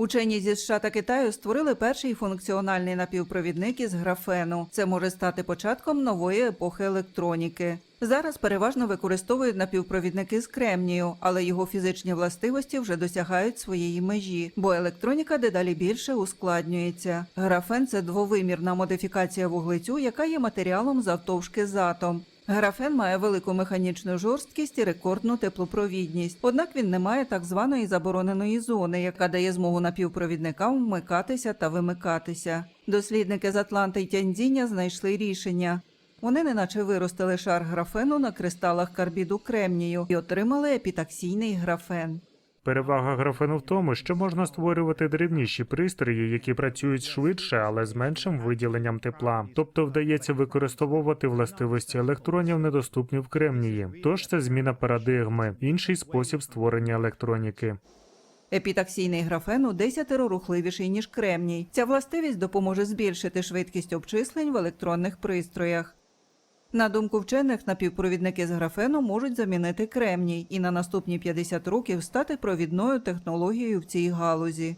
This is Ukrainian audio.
Учені зі США та Китаю створили перший функціональний напівпровідник із графену. Це може стати початком нової епохи електроніки. Зараз переважно використовують напівпровідники з кремнію, але його фізичні властивості вже досягають своєї межі, бо електроніка дедалі більше ускладнюється. Графен це двовимірна модифікація вуглецю, яка є матеріалом завтовшки з атом. Графен має велику механічну жорсткість і рекордну теплопровідність. Однак він не має так званої забороненої зони, яка дає змогу напівпровідникам вмикатися та вимикатися. Дослідники з Атланти й Тяньцзіня знайшли рішення. Вони неначе виростили шар графену на кристалах карбіду кремнію і отримали епітаксійний графен. Перевага графену в тому, що можна створювати дрібніші пристрої, які працюють швидше, але з меншим виділенням тепла. Тобто вдається використовувати властивості електронів, недоступні в кремнії. Тож це зміна парадигми, інший спосіб створення електроніки. Епітаксійний графен у десятеро рухливіший, ніж кремній. Ця властивість допоможе збільшити швидкість обчислень в електронних пристроях. На думку вчених, напівпровідники з графену можуть замінити кремній і на наступні 50 років стати провідною технологією в цій галузі.